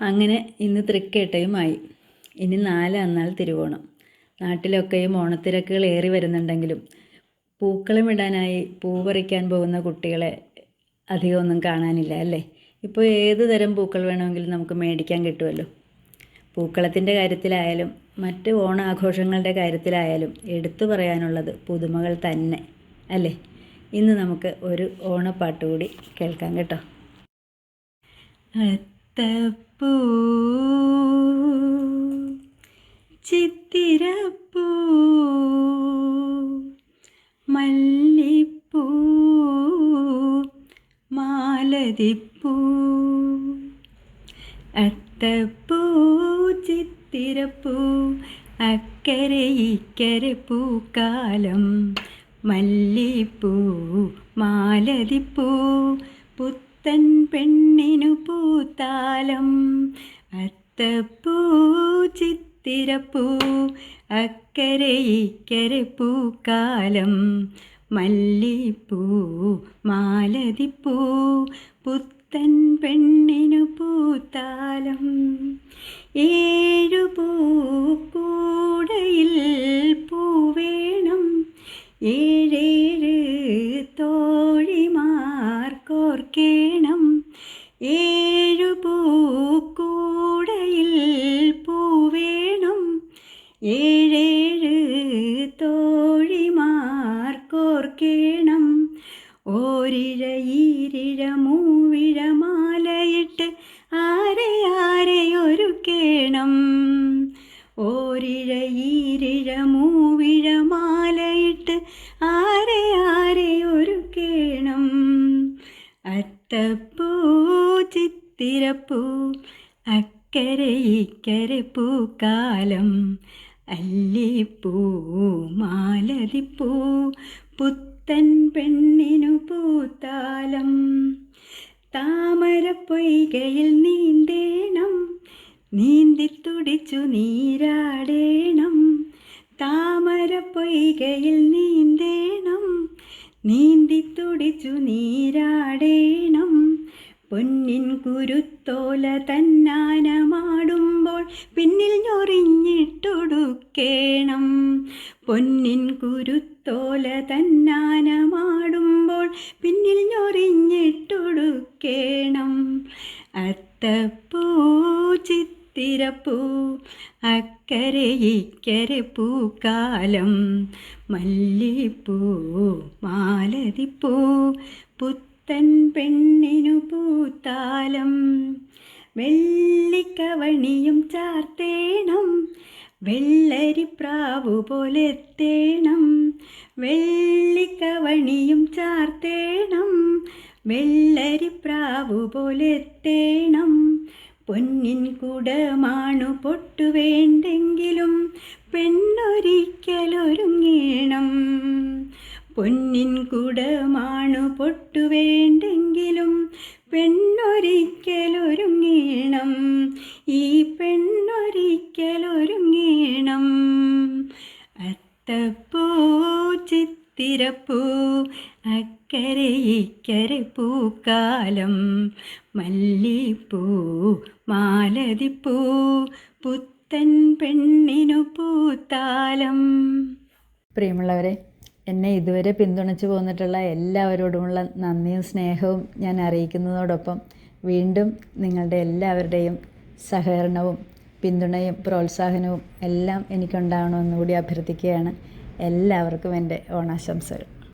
അങ്ങനെ ഇന്ന് തൃക്കേട്ടയുമായി. ഇനി നാല് അന്നാൾ തിരുവോണം. നാട്ടിലൊക്കെയും ഓണത്തിരക്കുകൾ ഏറി വരുന്നുണ്ടെങ്കിലും പൂക്കളം ഇടാനായി പൂ പറിക്കാൻ പോകുന്ന കുട്ടികളെ അധികമൊന്നും കാണാനില്ല അല്ലേ? ഇപ്പോൾ ഏത് തരം പൂക്കൾ വേണമെങ്കിലും നമുക്ക് മേടിക്കാൻ കിട്ടുമല്ലോ പൂക്കളത്തിന്റെ കാര്യത്തിലായാലും മറ്റ് ഓണാഘോഷങ്ങളുടെ കാര്യത്തിലായാലും എടുത്തു പറയാനുള്ളത് പുതുമകൾ തന്നെ അല്ലേ? ഇന്ന് നമുക്ക് ഒരു ഓണപ്പാട്ട് കൂടി കേൾക്കാം കേട്ടോ. അത്തപ്പൂ ചിത്തിരപ്പൂ മല്ലിപ്പൂ മാലതിപ്പൂ. അത്തപ്പൂ ചിത്തിരപ്പൂ അക്കരെ ഇക്കരെ പൂക്കാലം. മല്ലിപ്പൂ മാലതിപ്പൂ പുത്തൻ പെണ്ണിനു പൂത്താലം അത്തപ്പൂ ചിത്തിരപ്പൂ അക്കരെ ഇക്കരെ പൂക്കാലം മല്ലിപ്പൂ മാലതിപ്പൂ പുത്തൻ പെണ്ണിനു പൂത്താലം. ഏഴു പൂക്കൂടയിൽ തോഴിമാർക്കോർക്കേണം ഏഴു പൂക്കൂടയിൽ പൂവേണം. ഏഴേഴ് തോഴിമാർക്കോർക്കേണം. ഓരിഴ ഈരിഴ മൂവിഴ മാലയിട്ട് ആരെ ആരെ ഓരിഴയിരിഴ ഓരിഴ അത്തപ്പൂ ചിത്തിരപ്പൂ അക്കരെ ഇക്കരെ പൂക്കാലം അല്ലിപ്പൂ മാലതിപ്പൂ പുത്തൻ പെണ്ണിനു പൂത്താലം. താമരപ്പൊയ്കയിൽ നീന്തേണം നീന്തി തുടിച്ചു നീരാടേണം. താമരപ്പൊയ്കയിൽ നീന്തേണം നീന്തി തുടിച്ചു നീരാടേണം. പൊന്നിൻ കുരുത്തോല തന്നാനമാടുമ്പോൾ പിന്നിൽ ഞൊറിഞ്ഞിട്ടൊടുക്കേണം. പൊന്നിൻ കുരുത്തോല തന്നാനമാടുമ്പോൾ പിന്നിൽ ഞൊറിഞ്ഞിട്ടൊടുക്കേണം. അത്തപ്പൂ ചിത്തിരപ്പൂ അക്കരെ ഇക്കരെ പൂക്കാലം മല്ലിപ്പൂ മാലതിപ്പൂ പുത്തൻ പെണ്ണിനു പൂത്താലം വെള്ളിക്കവണിയും ചാർത്തേണം വെള്ളരിപ്രാവു തേണം വെള്ളിക്കവണിയും ചാർത്തേണം വെള്ളരിപ്രാവു പോലെത്തേണം പൊന്നിൻ കുടമാണു പൊട്ടുവേണ്ടെങ്കിലും പെണ്ണൊരിക്കലൊരുങ്ങേണം. പൊന്നിൻ കുടമാണു പൊട്ടുവേണ്ടെങ്കിലും പെണ്ണൊരിക്കലൊരുങ്ങേണം. ഈ പെണ്ണൊരിക്കലൊരുങ്ങേണം ചിത്തിരപ്പൂ അക്കരെ ഇക്കരെ പൂക്കാലം മല്ലിപ്പൂ മാലതിപ്പൂ പുത്തൻ പെണ്ണിനു പൂത്താലം. പ്രിയമുള്ളവരെ എന്നെ ഇതുവരെ പിന്തുണച്ചു പോന്നിട്ടുള്ള എല്ലാവരോടുമുള്ള നന്ദിയും സ്നേഹവും ഞാൻ അറിയിക്കുന്നതോടൊപ്പം വീണ്ടും നിങ്ങളുടെ എല്ലാവരുടെയും സഹകരണവും പിന്തുണയും പ്രോത്സാഹനവും എല്ലാം എനിക്കുണ്ടാകണമെന്നുകൂടി അഭ്യർത്ഥിക്കുകയാണ്. എല്ലാവർക്കും എന്റെ ഓണാശംസകൾ.